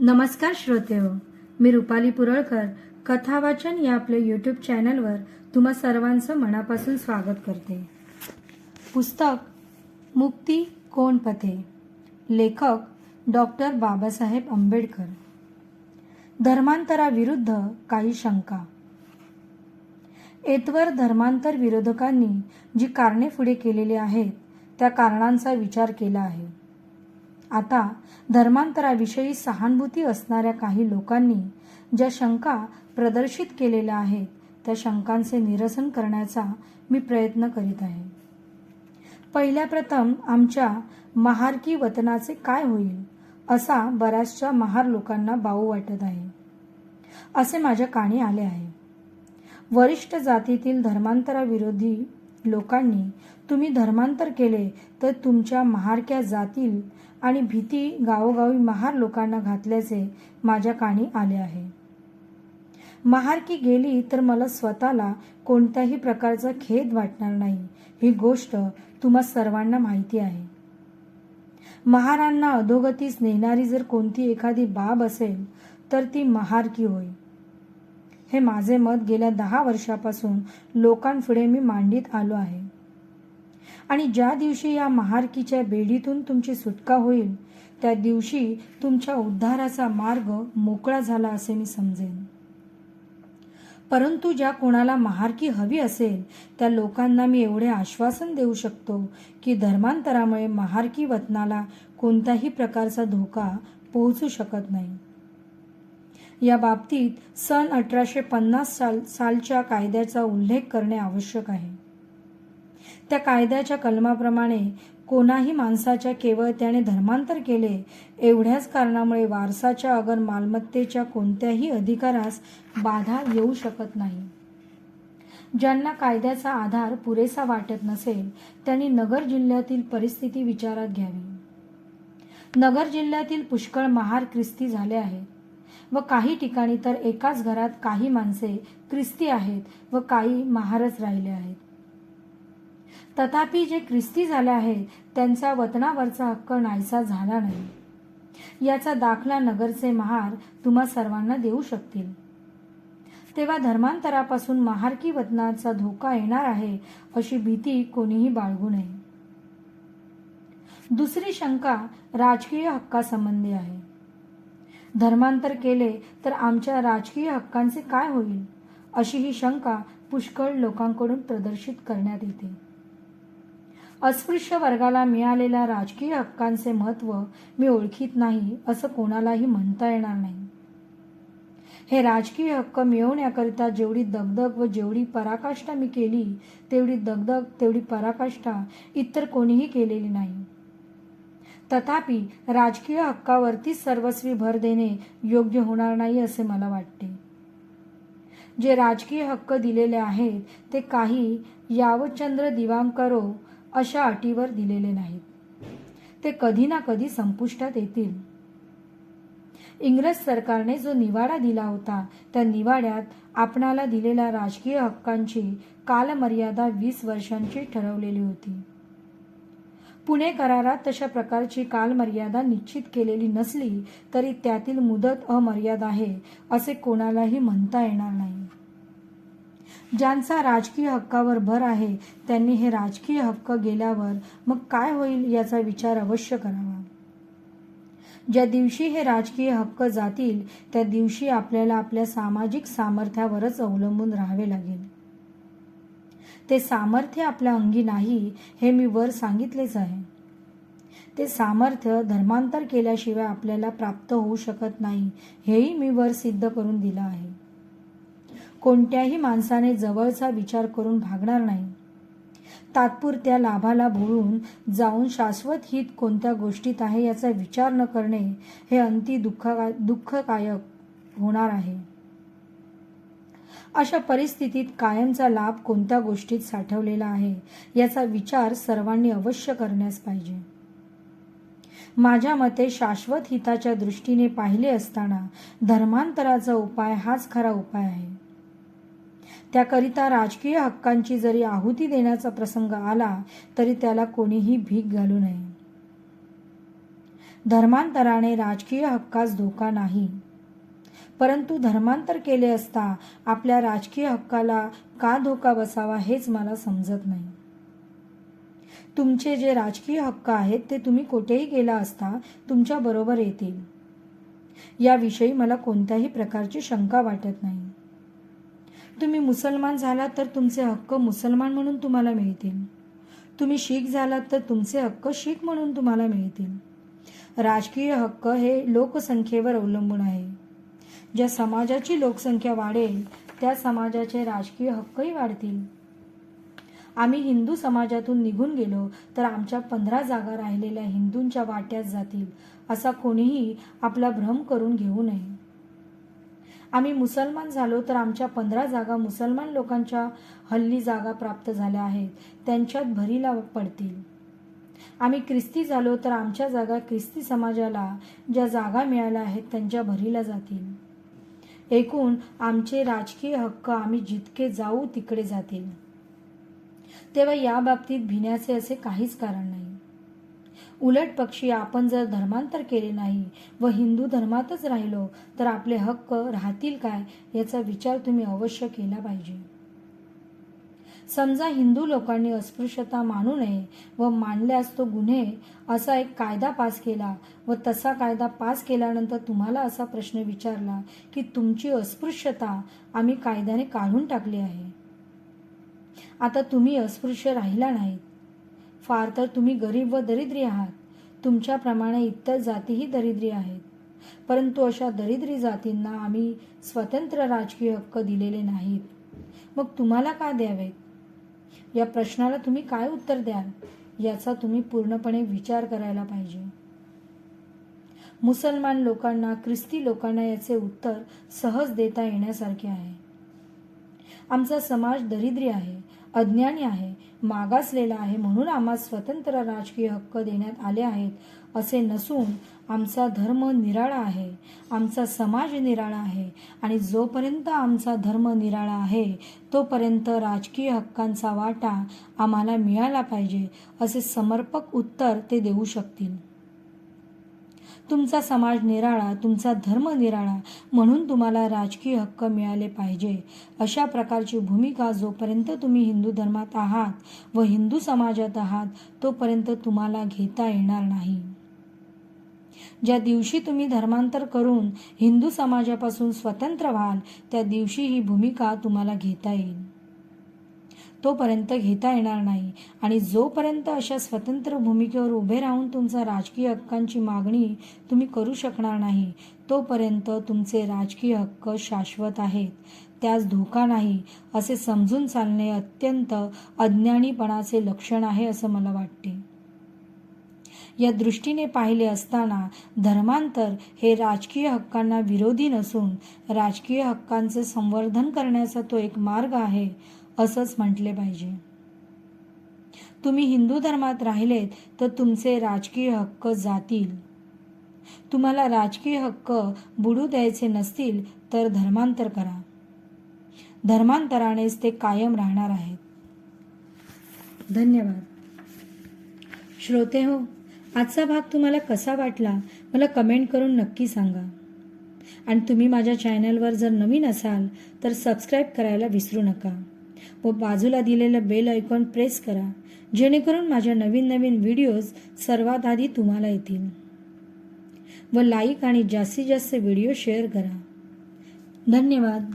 नमस्कार श्रोते हो मी रुपाली पुरळकर कथावाचन या आपल्या यूट्यूब चॅनलवर तुम्हा सर्वांचं मनापासून स्वागत करते. पुस्तक मुक्ती कोण पथे? लेखक डॉक्टर बाबासाहेब आंबेडकर. धर्मांतराविरुद्ध काही शंका. एतवर धर्मांतर विरोधकांनी जी कारणे पुढे केलेली आहेत त्या कारणांचा विचार केला आहे. आता धर्मांतराविषयी सहानुभूती असणाऱ्या काही लोकांनी ज्या शंका प्रदर्शित केलेल्या आहेत त्या शंकांचे निरसन करण्याचा मी प्रयत्न करीत आहे. पहिल्या प्रथम आमच्या महारकी वतनाचे काय होईल असा बऱ्याचशा महार लोकांना बाऊ वाटत आहे. असे माझ्या काणी आले आहे. वरिष्ठ जातीतील धर्मांतराविरोधी लोकांनी तुम्ही धर्मांतर केले तर तुमच्या महारक्या जातील आणि भीती गावोगावी महार लोकांना घातल्याचे माझ्या कानी आले आहे. महारकी गेली तर मला स्वतःला कोणत्याही प्रकारचा खेद वाटणार नाही. ही गोष्ट तुम्हा सर्वांना माहिती आहे. महारांना अधोगतीस नेणारी जर कोणती एखादी बाब असेल तर ती महारकी होय. हे माझे मत गेल्या दहा वर्षापासून लोकांपुढे मी मांडीत आलो आहे. आणि ज्या दिवशी या महारकीच्या बेडीतून तुमची सुटका होईल त्या दिवशी तुमच्या उद्धाराचा मार्ग मोकळा झाला असे मी समजेन. परंतु ज्या कोणाला महारकी हवी असेल त्या लोकांना मी एवढे आश्वासन देऊ शकतो की धर्मांतरामुळे महारकी वतनाला कोणत्याही प्रकारचा धोका पोहोचू शकत नाही. या बाबतीत सन अठराशे पन्नास साल सालच्या कायद्याचा उल्लेख करणे आवश्यक आहे. त्या कायद्याच्या कलमाप्रमाणे कोणाही माणसाच्या केवळ त्याने धर्मांतर केले एवढ्याच कारणामुळे वारसाच्या अगर मालमत्तेच्या कोणत्याही अधिकारास बाधा येऊ शकत नाही. ज्यांना कायद्याचा आधार पुरेसा वाटत नसेल त्यांनी नगर जिल्ह्यातील परिस्थिती विचारात घ्यावी. नगर जिल्ह्यातील पुष्कळ महार ख्रिस्ती झाले आहेत. व काही ठिकाणी तर एकाच घरात काही माणसे ख्रिस्ती आहेत व काही महारच राहिले आहेत. तथापि जे ख्रिस्ती झाले आहेत त्यांचा वतनावरचा हक्क नाहीसा झाला नाही. याचा दाखला नगरचे महार तुम्हा सर्वांना देऊ शकतील. तेव्हा धर्मांतरापासून महारकी वतनाचा धोका येणार आहे अशी भीती कोणीही बाळगू नये. दुसरी शंका राजकीय हक्कासंबंधी आहे. धर्मांतर केले तर आमच्या राजकीय हक्कांचे काय होईल? अशी ही शंका पुष्कळ लोकांकडून प्रदर्शित करण्यात येते. अस्पृश्य वर्गाला मिळालेल्या राजकीय हक्कांचे महत्त्व मी ओळखीत नाही असं कोणालाही म्हणता येणार नाही. हे राजकीय हक्क मिळवण्याकरिता जेवढी दगदग व जेवढी पराकाष्ठा मी केली तेवढी दगदग तेवढी पराकाष्ठा इतर कोणीही केलेली नाही. तथापि राजकीय हक्कावरतीच सर्वस्वी भर देणे योग्य होणार नाही असे मला वाटते. जे राजकीय हक्क दिलेले आहेत ते काही यावचंद्र दिवांकरो अशा अटीवर दिलेले नाहीत. ते कधी ना कधी संपुष्टात येतील. इंग्रज सरकारने जो निवाडा दिला होता त्या निवाड्यात आपणाला दिलेल्या राजकीय हक्कांची कालमर्यादा वीस वर्षांची ठरवलेली होती. पुणे करारात तशा प्रकारची कालमर्यादा निश्चित केलेली नसली तरी त्यातील मुदत अमर्याद आहे असे कोणालाही म्हणता येणार नाही. ज्यांचा राजकीय हक्कावर भर आहे त्यांनी हे राजकीय हक्क गेल्यावर मग काय होईल याचा विचार अवश्य करावा. ज्या दिवशी हे राजकीय हक्क जातील त्या दिवशी आपल्याला आपल्या सामाजिक सामर्थ्यावरच अवलंबून राहावे लागेल. ते सामर्थ्य आपल्या अंगी नाही हे मी वर सांगितलेच आहे. ते सामर्थ्य धर्मांतर केल्याशिवाय आपल्याला प्राप्त होऊ शकत नाही हेही मी वर सिद्ध करून दिलं आहे. कोणत्याही माणसाने जवळचा विचार करून भागणार नाही. तात्पुरत्या लाभाला भोळून जाऊन शाश्वत हित कोणत्या गोष्टीत आहे याचा विचार न करणे हे अंती दुःख दुःखदायक होणार आहे. अशा परिस्थितीत कायमचा लाभ कोणत्या गोष्टीत साठवलेला आहे याचा विचार सर्वांनी अवश्य करण्यास पाहिजे. माझ्या मते शाश्वत हिताच्या दृष्टीने पाहिले असताना धर्मांतराचा उपाय हाच खरा उपाय आहे. त्याकरिता राजकीय हक्कांची जरी आहुती देण्याचा प्रसंग आला तरी त्याला कोणीही भीक घालू नये. धर्मांतराने राजकीय हक्कास धोका नाही परंतु धर्मांतर केले असता आपल्या राजकीय हक्काला का धोका बसावा हेच मला समजत नाही. तुमचे जे राजकीय हक्क आहेत ते तुम्ही कुठेही गेला असता तुमच्या बरोबर येतील. याविषयी मला कोणत्याही प्रकारची शंका वाटत नाही. तुम्ही मुसलमान झालात तर तुमचे हक्क मुसलमान म्हणून तुम्हाला मिळतील. तुम्ही शीख झालात तर तुमचे हक्क शीख म्हणून तुम्हाला मिळतील. राजकीय हक्क हे लोकसंख्येवर अवलंबून आहे. ज्या समाजाची लोकसंख्या वाढेल त्या समाजाचे राजकीय हक्कही वाढतील. आम्ही हिंदू समाजातून निघून गेलो तर आमच्या पंधरा जागा राहिलेल्या हिंदूंच्या वाट्यात जातील असा कोणीही आपला भ्रम करून घेऊ नये. आम्ही मुसलमान झालो तर आमच्या पंधरा जागा मुसलमान लोकांच्या हल्ली जागा प्राप्त झाल्या आहेत त्यांच्यात भरीला पडतील. आम्ही ख्रिस्ती झालो तर आमच्या जागा ख्रिस्ती समाजाला ज्या जागा मिळाल्या आहेत त्यांच्या भरीला जातील. एकूण आमचे राजकीय हक्क आम्ही जितके जाऊ तिकडे जातील. तेव्हा या बाबतीत भिण्याचे असे काहीच कारण नाही. उलट पक्षी आपण जर धर्मांतर केले नाही व हिंदू धर्मातच राहिलो तर आपले हक्क राहतील काय याचा विचार तुम्ही अवश्य केला पाहिजे. समजा हिंदू लोकांनी अस्पृश्यता मानू नये व मानल्यास तो गुन्हे असा एक कायदा पास केला व तसा कायदा पास केल्यानंतर तुम्हाला असा प्रश्न विचारला की तुमची अस्पृश्यता आम्ही कायद्याने काढून टाकली आहे. आता तुम्ही अस्पृश्य राहिला नाहीत. फार तर तुम्ही गरीब व दरिद्री आहात. तुमच्याप्रमाणे इतर जातीही दरिद्री आहेत. परंतु अशा दरिद्री जातींना आम्ही स्वतंत्र राजकीय हक्क दिलेले नाहीत. मग तुम्हाला का द्यावेत? या प्रश्नाला तुम्ही काय उत्तर द्याल? याचा तुम्ही पूर्णपणे विचार करायला पाहिजे. मुसलमान लोकांना ख्रिस्ती लोकांना याचे उत्तर सहज देता येण्यासारखे आहे. आमचा समाज दरिद्री आहे. अज्ञानी आहे मागासलेला आहे म्हणून आम्हा स्वतंत्र राजकीय हक्क देण्यात आले आहेत असे नसून आमचा धर्म निराळा आहे. आमचा समाज निराळा आहे आणि जोपर्यंत आमचा धर्म निराळा आहे तोपर्यंत राजकीय हक्कांचा वाटा आम्हाला मिळाला पाहिजे असे समर्पक उत्तर ते देऊ शकतील. तुमचा समाज निराळा तुमचा धर्म निराळा म्हणून तुम्हाला राजकीय हक्क मिळाले पाहिजे. अशा प्रकारची भूमिका जोपर्यंत तुम्ही हिंदू धर्मात आहात व हिंदू समाजात आहात तोपर्यंत तुम्हाला घेता येणार नाही. ज्या दिवशी तुम्ही धर्मांतर करून हिंदू समाजापासून स्वतंत्र व्हाल त्या दिवशी ही भूमिका तुम्हाला घेता येईल. तोपर्यंत घेता येणार नाही. आणि जोपर्यंत अशा स्वतंत्र भूमिकेवर उभे राहून तुमचा राजकीय हक्कांची मागणी तुम्ही करू शकणार नाही तोपर्यंत तुमचे राजकीय हक्क शाश्वत आहेत. त्यास धोका नाही असे समजून चालणे अत्यंत अज्ञानीपणाचे लक्षण आहे असं मला वाटते. या दृष्टीने पाहिले असताना धर्मांतर हे राजकीय हक्कांना विरोधी नसून राजकीय हक्कांचे संवर्धन करण्याचा तो एक मार्ग आहे. असंच म्हटले पाहिजे. तुम्ही हिंदू धर्मात राहिलेत तर तुमचे राजकीय हक्क जातील. तुम्हाला राजकीय हक्क बुडू द्यायचे नसतील तर धर्मांतर करा. धर्मांतरानेच ते कायम राहणार आहेत. धन्यवाद. श्रोते हो आजचा भाग तुम्हाला कसा वाटला मला कमेंट करून नक्की सांगा. आणि तुम्ही माझ्या चॅनलवर जर नवीन असाल तर सबस्क्राईब करायला विसरू नका. व बाजूला दिलेलं बेल आयकॉन प्रेस करा जेणेकरून माझ्या नवीन नवीन व्हिडिओज सर्वात आधी तुम्हाला येतील. व लाईक आणि जास्तीत जास्त व्हिडिओ शेअर करा. धन्यवाद.